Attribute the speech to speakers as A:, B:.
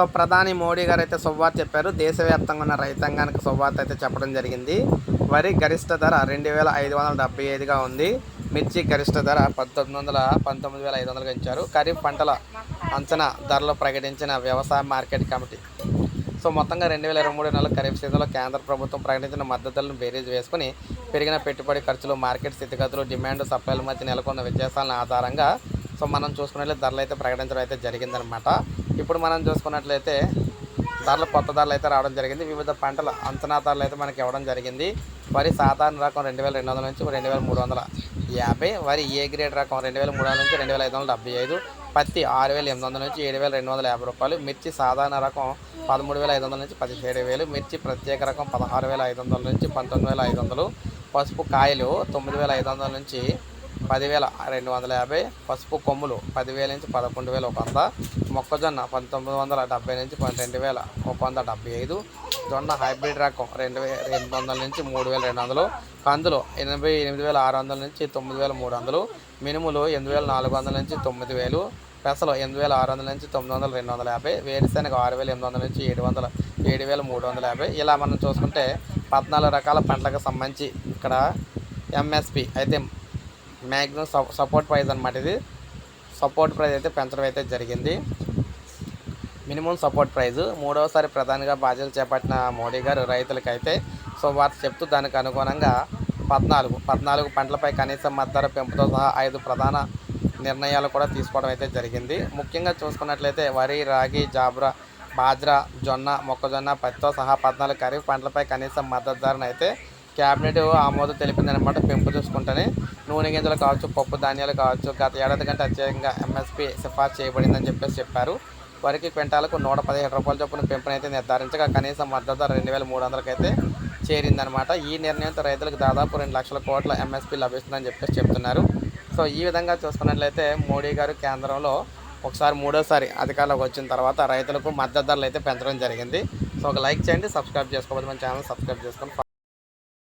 A: So ప్రధాని మోడీ గారు అయితే సువార్త చెప్పారు. దేశవ్యాప్తంగా ఉన్న రైతాంగానికి సువార్త అయితే చెప్పడం జరిగింది. వరి గరిష్ట ధర రెండు వేల ఐదు వందల డెబ్బై ఐదుగా ఉంది. మిర్చి గరిష్ట ధర పంతొమ్మిది వందల పంతొమ్మిది వేల ఐదు వందలుగా ఇచ్చారు ఖరీఫ్ పంటల అంచనా ధరలు ప్రకటించిన వ్యవసాయ మార్కెట్ కమిటీ. సో మొత్తంగా రెండు వేల ఇరవై మూడు నెలల ఖరీఫ్ సీజన్లో కేంద్ర ప్రభుత్వం ప్రకటించిన మద్దతులను బేరీజ్ వేసుకుని పెరిగిన పెట్టుబడి ఖర్చులు మార్కెట్ స్థితిగతులు డిమాండ్ సప్లైల మధ్య నెలకొన్న వ్యత్యాసాల ఆధారంగా సో మనం చూసుకున్నట్లయితే ధరలు అయితే ప్రకటించడం అయితే జరిగిందనమాట. ఇప్పుడు మనం చూసుకున్నట్లయితే ధరలు కొత్త ధరలు అయితే రావడం జరిగింది. వివిధ పంటల అంచనా ధరలు అయితే మనకి ఇవ్వడం జరిగింది. వరి సాధారణ రకం రెండు వేల రెండు వందల నుంచి రెండు వేల మూడు వందల యాభై వరి ఏ గ్రేడ్ రకం రెండు వేల మూడు వందల నుంచి రెండు వేల ఐదు వందల డెబ్బై ఐదు పత్తి ఆరు వేల ఎనిమిది వందల నుంచి ఏడు వేల రెండు వందల యాభై రూపాయలు మిర్చి సాధారణ రకం పదమూడు వేల ఐదు వందల నుంచి పదిహేడు వేలు మిర్చి ప్రత్యేక రకం పదహారు వేల ఐదు వందల నుంచి పంతొమ్మిది వేల ఐదు వందలు పసుపు కాయలు తొమ్మిది వేల ఐదు వందల నుంచి పదివేల రెండు వందల యాభై పసుపు కొమ్ములు పదివేల నుంచి పదకొండు వేల ఒక వంద మొక్కజొన్న పంతొమ్మిది వందల డెబ్బై నుంచి పన్నెండు వేల ఒక వంద డెబ్బై ఐదు జొన్న హైబ్రిడ్ రకం రెండు వేల రెండు వందల నుంచి మూడు వేల రెండు వందలు కందులు ఎనభై ఎనిమిది వేల ఆరు వందల నుంచి తొమ్మిది వేల మూడు వందలు మినుములు ఎనిమిది వేల నాలుగు వందల నుంచి తొమ్మిది వేలు పెసలు ఎనిమిది వేల ఆరు వందల నుంచి తొమ్మిది వందల రెండు వందల యాభై వేరుశెనగ ఆరు వేల ఎనిమిది వందల నుంచి ఏడు వందల ఏడు వేల మూడు వందల యాభై. ఇలా మనం చూసుకుంటే పద్నాలుగు రకాల పంటలకు సంబంధించి ఇక్కడ ఎంఎస్పి అయితే మ్యాక్సిమం సపోర్ట్ ప్రైస్ అనమాట ఇది. సపోర్ట్ ప్రైస్ అయితే పెంచడం అయితే జరిగింది. మినిమం సపోర్ట్ ప్రైస్ మూడవసారి ప్రధానిగా బాధ్యతలు చేపట్టిన మోడీ గారు రైతులకైతే శుభవార్త చెప్తూ దానికి అనుగుణంగా పద్నాలుగు పద్నాలుగు పంటలపై కనీస మద్దతు పెంపుతో సహా ఐదు ప్రధాన నిర్ణయాలు కూడా తీసుకోవడం అయితే జరిగింది. ముఖ్యంగా చూసుకున్నట్లయితే వరి రాగి జాబ్రా బాజ్రా జొన్న మొక్కజొన్న పత్తితో సహా పద్నాలుగు ఖరీఫ్ పంటలపై కనీస మద్దతు ధరను అయితే క్యాబినెట్ ఆమోదం తెలిపిందనమాట. పెంపు చూసుకుంటేనే నూనె గింజలు కావచ్చు పప్పు ధాన్యాలు కావచ్చు గత ఏడాది కంటే అత్యధికంగా ఎంఎస్పీ సిఫార్సు చేయబడిందని చెప్పేసి చెప్పారు. వరికి క్వింటాలకు నూట పదిహేడు రూపాయల చొప్పున పెంపునైతే నిర్ధారించగా కనీసం మద్దతు రెండు వేల మూడు వందలకైతే చేరిందనమాట. ఈ నిర్ణయంతో రైతులకు దాదాపు రెండు లక్షల కోట్ల ఎంఎస్పీ లభిస్తుందని చెప్పేసి చెప్తున్నారు. సో ఈ విధంగా చూసుకున్నట్లయితే మోడీ గారు కేంద్రంలో ఒకసారి మూడోసారి అధికారంలోకి వచ్చిన తర్వాత రైతులకు మద్దతు ధరలు అయితే పెంచడం జరిగింది. సో ఒక లైక్ చేయండి సబ్స్క్రైబ్ చేసుకోవద్దు మన ఛానల్ సబ్స్క్రైబ్ చేసుకొని